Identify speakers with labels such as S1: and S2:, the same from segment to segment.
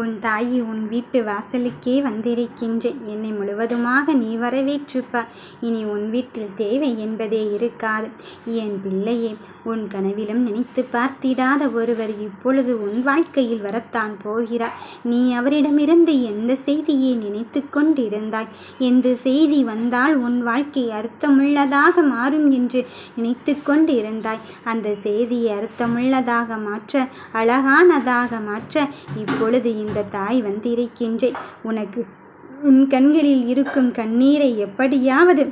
S1: உன் தாயி உன் வீட்டு வாசலுக்கே வந்திருக்கின்றேன். என்னை முழுவதுமாக நீ வரவேற்றுப்பா இனி உன் வீட்டில் தேவை என்பதே இருக்காது. என் பிள்ளையே உன் கனவிலும் நினைத்து பார்த்திடாத ஒருவர் இப்பொழுது உன் வாழ்க்கையில் வரத்தான் போகிறார். நீ அவரிடமிருந்து எந்த செய்தியை நினைத்து கொண்டிருந்தாய்? எந்த செய்தி வந்தால் உன் வாழ்க்கை அர்த்தமுள்ளதாக மாறும் என்று நினைத்து கொண்டிருந்தாய்? அந்த செய்தியை அர்த்தமுள்ளதாக மாற்ற அழகானதாக மாற்ற இப்பொழுது இந்த தாய் வந்திருக்கின்றே உனக்கு உன் கண்களில் இருக்கும் கண்ணீரை எப்படியாவது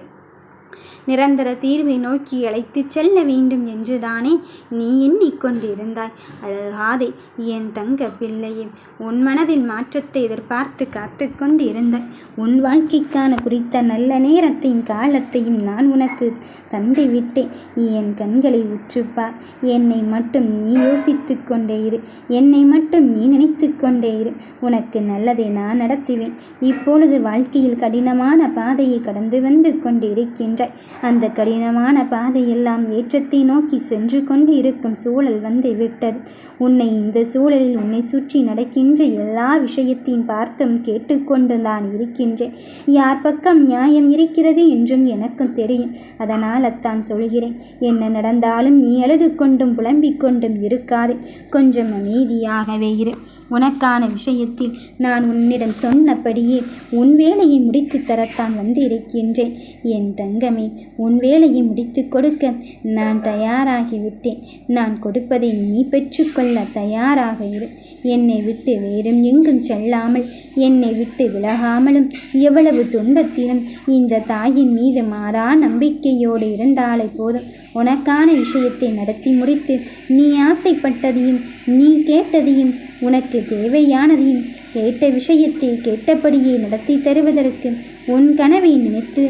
S1: நிரந்தர தீர்வை நோக்கி அழைத்துச் செல்ல வேண்டும் என்றுதானே நீ எண்ணிக்கொண்டிருந்தாய் அழகாதே என் தங்க பிள்ளையே உன் மனதில் மாற்றத்தை எதிர்பார்த்து காத்து கொண்டிருந்தாய். உன் வாழ்க்கைக்கான குறித்த நல்ல நேரத்தையும் காலத்தையும் நான் உனக்கு தந்து விட்டேன் என் கண்களை உற்றுப்பார் என்னை மட்டும் நீ யோசித்து கொண்டே இரு. என்னை மட்டும் நீ நினைத்து கொண்டே இரு. உனக்கு நல்லதை நான் நடத்துவேன். இப்பொழுது வாழ்க்கையில் கடினமான பாதையை கடந்து வந்து கொண்டிருக்கின்றாய். அந்த கடினமான பாதையெல்லாம் ஏற்றத்தை நோக்கி சென்று கொண்டு இருக்கும் சூழல் வந்து விட்டது உன்னை இந்த சூழலில் உன்னை சுற்றி நடக்கின்ற எல்லா விஷயத்தையும் பார்த்தும் கேட்டுக்கொண்டு தான் இருக்கின்றேன். யார் பக்கம் நியாயம் இருக்கிறது என்றும் எனக்கும் தெரியும். அதனால் அத்தான் சொல்கிறேன் என்ன நடந்தாலும் நீ அழுது கொண்டும் புலம்பிக் கொண்டும் இருக்காது. கொஞ்சம் அமைதியாகவே இரு. உனக்கான விஷயத்தில் நான் உன்னிடம் சொன்னபடியே உன் வேலையை முடித்து தரத்தான் வந்து இருக்கின்றேன் என் தங்கமே உன் வேலையை முடித்து கொடுக்க நான் தயாராகிவிட்டேன். நான் கொடுப்பதை நீ பெற்றுக்கொள்ள தயாராக இரு. என்னை விட்டு வேறும் எங்கும் செல்லாமல் என்னை விட்டு விலகாமலும் எவ்வளவு துன்பத்திலும் இந்த தாயின் மீது மாறா நம்பிக்கையோடு இருந்தாலே போதும். உனக்கான விஷயத்தை நடத்தி முடித்து நீ ஆசைப்பட்டதையும் நீ கேட்டதையும் உனக்கு தேவையானதையும் கேட்ட விஷயத்தை கேட்டபடியே நடத்தி தருவதற்கு உன் கனவை நினைத்து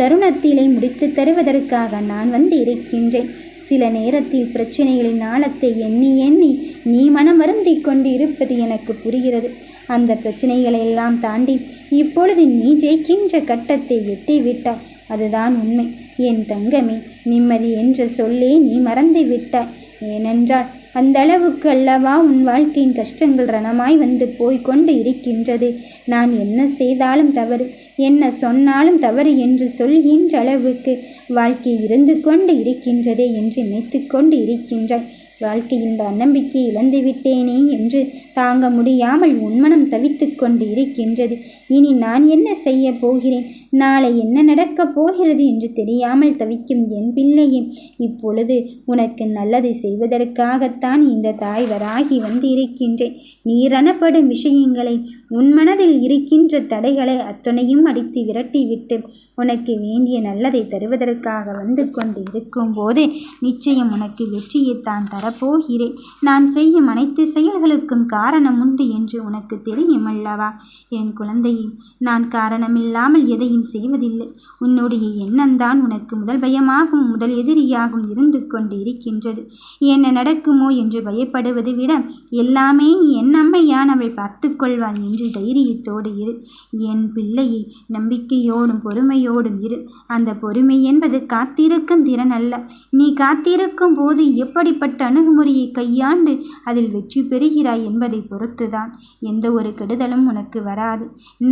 S1: தருணத்திலே முடித்து தருவதற்காக நான் வந்து இருக்கின்றேன். சில நேரத்தில் பிரச்சனைகளின் ஆழத்தை எண்ணி எண்ணி நீ மனம் வருந்தி கொண்டு இருப்பது எனக்கு புரிகிறது. அந்த பிரச்சனைகளை எல்லாம் தாண்டி இப்பொழுது நீ ஜெயிக்கின்ற கட்டத்தை எட்டிவிட்டாய். அதுதான் உண்மை. என் தங்கமே நிம்மதி என்ற சொல்லே நீ மறந்து விட்டாய் ஏனென்றால் அந்த அளவுக்கு அல்லவா உன் வாழ்க்கையின் கஷ்டங்கள் ரணமாய் வந்து போய்கொண்டு இருக்கின்றது? நான் என்ன செய்தாலும் தவறு. என்ன சொன்னாலும் தவறு என்று சொல்கின்ற அளவுக்கு வாழ்க்கை இருந்து கொண்டு இருக்கின்றதே என்று நினைத்து கொண்டு இருக்கின்றாய். வாழ்க்கையில் தன்னம்பிக்கை இழந்துவிட்டேனே என்று தாங்க முடியாமல் உன்மனம் தவித்து கொண்டு இருக்கின்றது இனி நான் என்ன செய்ய போகிறேன்? நாளை என்ன நடக்கப் போகிறது என்று தெரியாமல் தவிக்கும் என் பிள்ளையே இப்பொழுது உனக்கு நல்லது செய்வதற்காகத்தான் இந்த தாய் வராகி வந்து இருக்கின்றேன் நீரணப்படும் விஷயங்களை உன் மனதில் இருக்கின்ற தடைகளை அத்துணையும் அடித்து விரட்டிவிட்டு உனக்கு வேண்டிய நல்லதை தருவதற்காக வந்து கொண்டு இருக்கும்போது நிச்சயம் உனக்கு வெற்றியைத்தான் தரப்போகிறேன் நான் செய்யும் அனைத்து செயல்களுக்கும் காரணம் உண்டு என்று உனக்கு தெரியும் அல்லவா? என் குழந்தையே நான் காரணமில்லாமல் எதையும் செய்வதில்லை. உன்னுடைய எண்ணம்தான் உனக்கு முதல் பயமாகவும் முதல் எதிரியாகவும் இருந்து கொண்டு இருக்கின்றது என்ன நடக்குமோ என்று பயப்படுவதை விட எல்லாமே என் அம்மையானவள் பார்த்து கொள்வாள் என்று தைரியத்தோடு இரு. என் பிள்ளையை நம்பிக்கையோடும் பொறுமையோடும் இரு. அந்த பொறுமை என்பது காத்திருக்கும் திறன் அல்ல. நீ காத்திருக்கும் போது எப்படிப்பட்ட அணுகுமுறையை கையாண்டு அதில் வெற்றி பெறுகிறாய் என்பதை பொறுத்துதான். எந்த ஒரு கெடுதலும் உனக்கு வராது.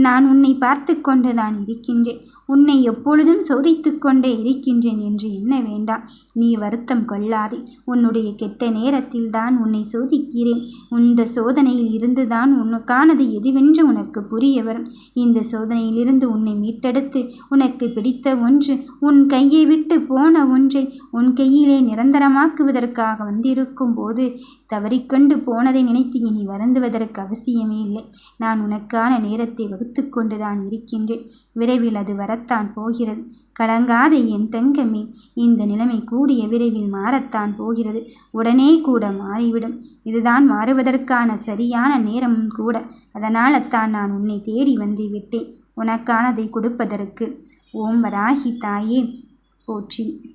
S1: நான் உன்னை பார்த்து கொண்டு தான் இருக்கின்றேன். உன்னை எப்பொழுதும் சோதித்து கொண்டே இருக்கின்றேன் என்று என்ன வேண்டாம். நீ வருத்தம் கொள்ளாதே. உன்னுடைய கெட்ட நேரத்தில் தான் உன்னை சோதிக்கிறேன். இந்த சோதனையில் இருந்துதான் உனக்கானது எதுவென்று உனக்கு புரிய வரும். இந்த சோதனையிலிருந்து உன்னை மீட்டெடுத்து உனக்கு பிடித்த ஒன்று உன் கையை விட்டு போன ஒன்றை உன் கையிலே நிரந்தரமாக்குவதற்காக வந்திரு போது தவறிக்கொண்டு போனதை நினைத்து இனி வருந்துவதற்கு அவசியமே இல்லை. நான் உனக்கான நேரத்தை வகுத்து கொண்டுதான் இருக்கின்றேன். விரைவில் அது வரத்தான் போகிறது. கலங்காத என் தங்கமே இந்த நிலைமை கூடிய விரைவில் மாறத்தான் போகிறது. உடனே கூட மாறிவிடும். இதுதான் மாறுவதற்கான சரியான நேரமும் கூட. அதனால தான் நான் உன்னை தேடி வந்து விட்டேன். உனக்கானதை கொடுப்பதற்கு ஓம் வராகி தாயே போற்றி.